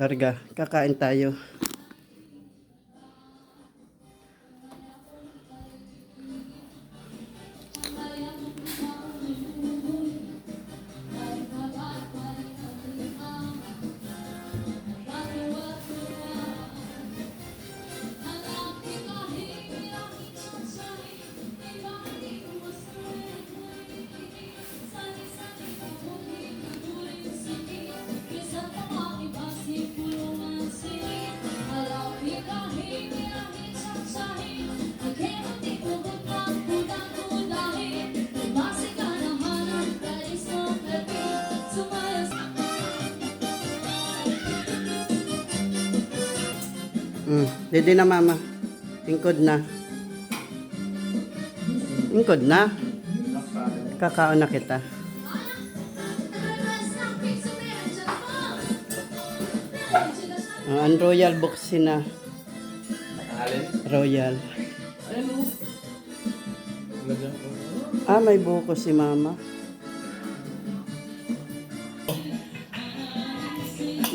Larga, kakain tayo. Mm, didi na mama. Tingkod na. Tingkod na. Kakaon na kita. Ang royal box na. Royal. Ayun o. Lagyan ko. Ah, may buko si mama.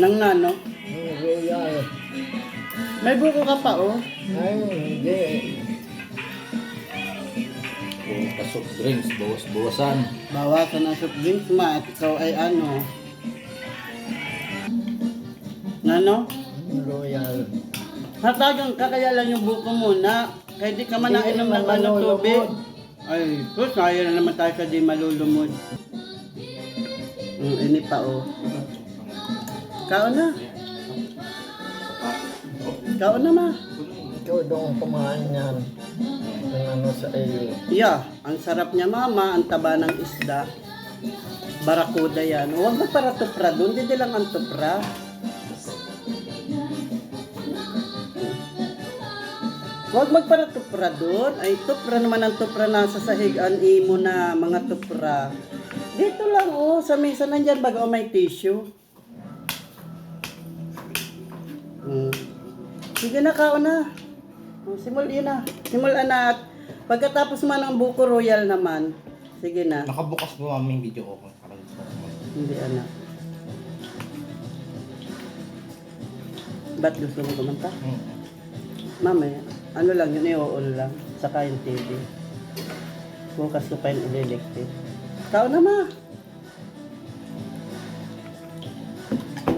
Nang nano? Royal. May buko ka pa oh. Ay, hindi. Puro pa soft drinks, bawas-bawasan. Bawasan ang soft drinks ma at ikaw ay ano? Nano? Royal. Hatagang ka kaya lang yung buko muna. Kaya di ka man Hindi nainom ng ano tubig. Ay, sus, sayang na naman tayo sa di malulumod. Mm, ini pa oh. Kaon na. Kaon na ma. Ikaw doon kumain yan. Ng ano sa iyo. Yeah, ang sarap niya mama, ang taba ng isda. Barakuda yan. Huwag mo para tupra doon, hindi lang ang tupra. Huwag magpara tupra doon. Ay, tupra naman ang tupra na sa sahigan imo na mga tupra. Dito lang oh, sa mesa nandyan bago may tissue. Sige na, kaon na. Simul yun na. Simulan na at pagkatapos man ang buko royal naman. Sige na. Nakabukas mo aming video ko kung parang gusto ko. Hindi anak. Ba't gusto mo kumanta? Hmm. Mamaya, ano lang yun, i-on lang. Saka yung TV. Bukas ko pa yung electric. Kao na ma.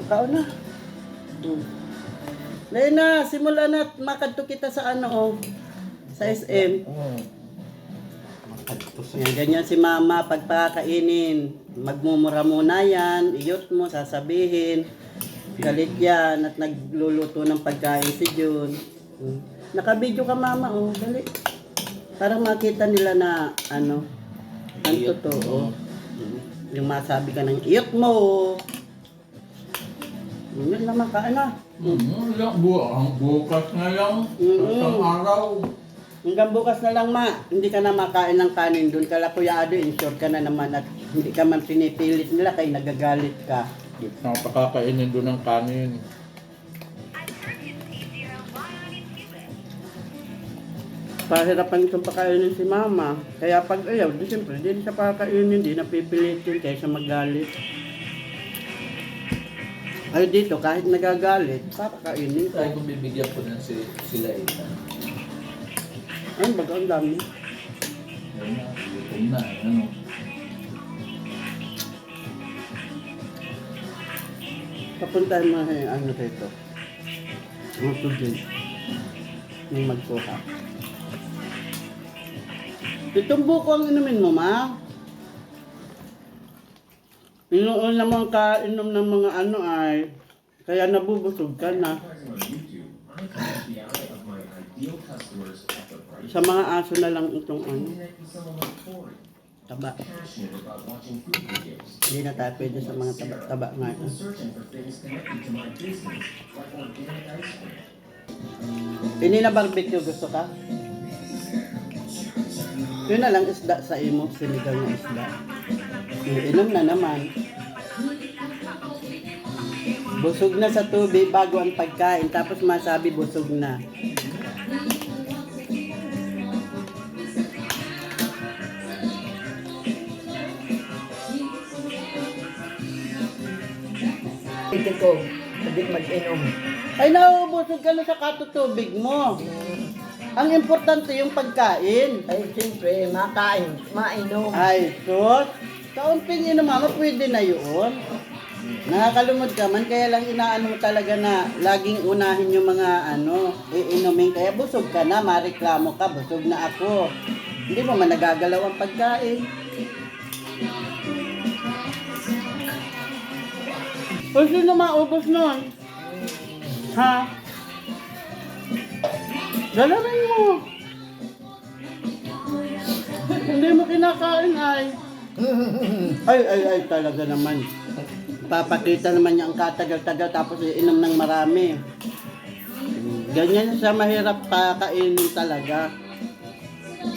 Kao na. Hmm. Lena, simulan na makadto kita sa ano oh. Sa SM. Sa Yan, ganyan si mama pagpakainin. Magmumura muna yan, iyot mo, sasabihin. Galit yan at nagluluto ng pagkain si Jun. Hmm. Nakabidyo ka mama, oh, dali. Para makita nila na ano, ang totoo. Hmm. Yung masabi ka ng iyot mo. Yun naman ka, ano. Mm, lang, bu ang bukas na lang. Mm. Isang araw. Hanggang bukas na lang ma, hindi ka na makain ng kanin doon. Kala Kuya Ado, insure ka na naman at hindi ka man pinipilit nila kay nagagalit ka. Di na pakakainin doon ng kanin. Pahirapan itong pakainin si mama. Kaya pag ayaw, di siyempre, di siya pakainin, di napipilitin kaysa magalit. Ay dito, kahit nagagalit, papakainin ko. Ay, kung bibigyan ko na si, sila eh. Ay, baga ang dami. Ayun na, gutom na. Ano? Papuntahin mo eh, ano dito. Ang tubig. Yung magkuha. Itong buko ang inumin mo, ma? Inoon naman ka, inom ng mga ano ay, kaya nabubusog ka na. Sa mga aso na lang itong ano. Taba. Hindi na tayo pwede sa mga taba-taba nga. Ini na barbecue gusto ka? Yun na lang isda sa imo, sinigang na isda. Inom na naman. Busog na sa tubig bago ang pagkain, tapos masabi busog na. Ito ko. hindi mag-inom. Ay, nauubusog ka na sa katutubig mo. Ang importante yung pagkain. Ay, siyempre, makain, mainom. Ay, sus. Kaunting inom mama, pwede na yun. Nakakalumod ka man, kaya lang inaano mo talaga na laging unahin yung mga ano, iinumin. Kaya busog ka na, mareklamo ka, busog na ako. Hindi mo man nagagalaw ang pagkain. O sino maubos nun? Ha? Dalamin mo. Hindi mo kinakain ay. Ay, ay, ay, talaga naman. Papakita naman niya ang katagal-tagal tapos iinom ng marami. Ganyan siya mahirap kakainin talaga.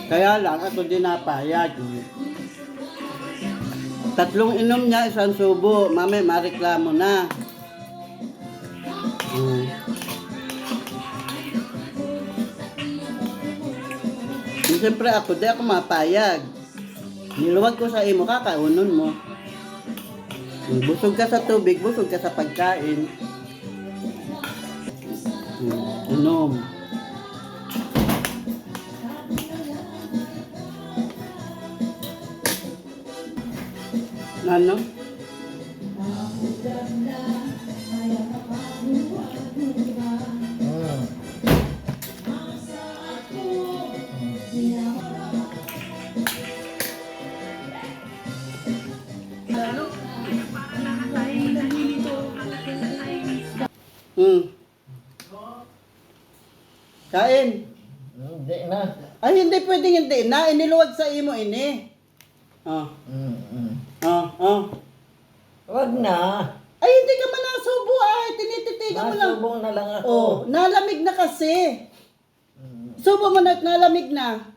Kaya lang ako din napayag. Tatlong inom niya, isang subo. Mami, mareklamo na. Hmm. Siyempre ako, di ako mapayag. Niluwag ko sa imo, kakaunon mo. Busog ka sa tubig, busog ka sa pagkain. Hmm, Inom. Ano? Kain. Hindi na. Ay, hindi pwedeng hindi na. Iniluwag sa imo ini. Oh, Mm, mm. oh, oh. Wag na. Ay, hindi ka man nasubo ay. Tinititigan mo lang. Masubong na lang ako. Oh, nalamig na kasi. Subo mo na at nalamig na.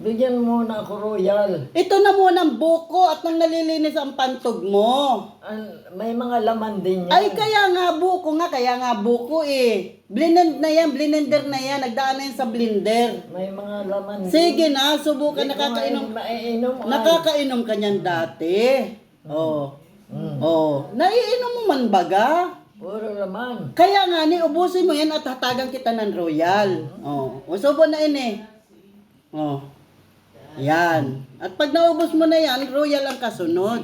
Bigyan mo na ako royal. Ito na muna ang buko at nang nalilinis ang pantog mo. An- may mga laman din yan. Ay, kaya nga buko nga, kaya nga buko eh. Blend na yan, blender na yan. Nagdaan na yan sa blender. May mga laman din. Sige na, subukan Hindi ko nakakainom. Maiinom. ay. Nakakainom ka niyan dati. Oh. Mm. Oh. Naiinom mo man baga? Puro laman. Kaya nga ni, ubusin mo yan at hatagan kita ng royal. Oh. Usubo na ini. Oh. Yan. At pag naubos mo na yan, royal ang kasunod.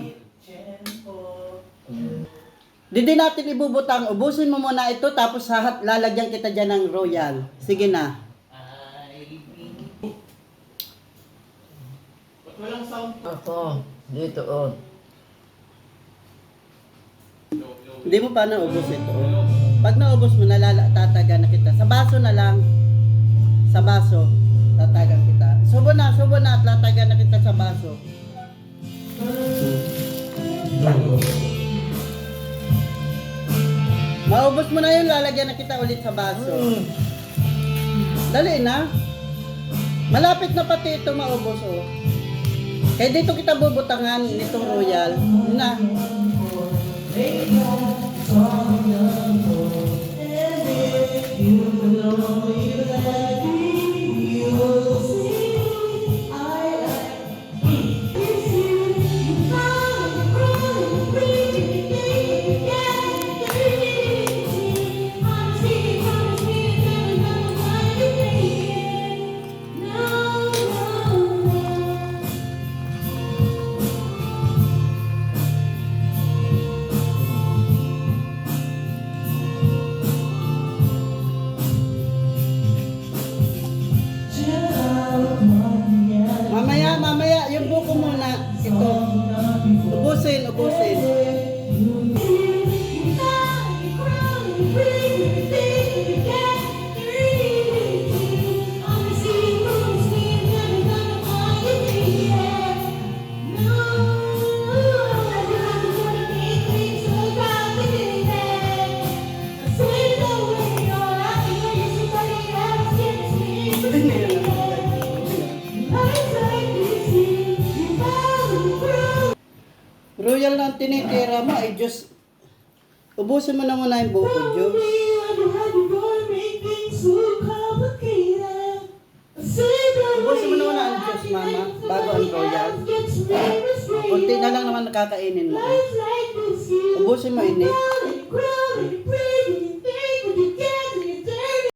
Hindi natin ibubutang. Ubusin mo muna ito tapos hahat, lalagyan kita dyan ng royal. Sige na. Ako. Dito oh. Hindi mo pa naubos ito. Pag naubos mo, nalala, tataga na kita. Sa baso na lang. Sa baso, tatagan kita. Subo na, subo na at tataga na kita sa baso. Maubos mo na yun, lalagyan na kita ulit sa baso. Dali na. Malapit na pati ito maubos oh. Kaya dito kita bubutangan nitong royal. Na. Mamaya, yung buko muna. Ito. Ubusin, ubusin. Mo ay Diyos. Ubusin mo na muna yung buko, Diyos. Ubusin mo na muna ang Diyos, Mama, bago ang royal. Kunti na lang naman nakakainin mo. Ubusin mo ini.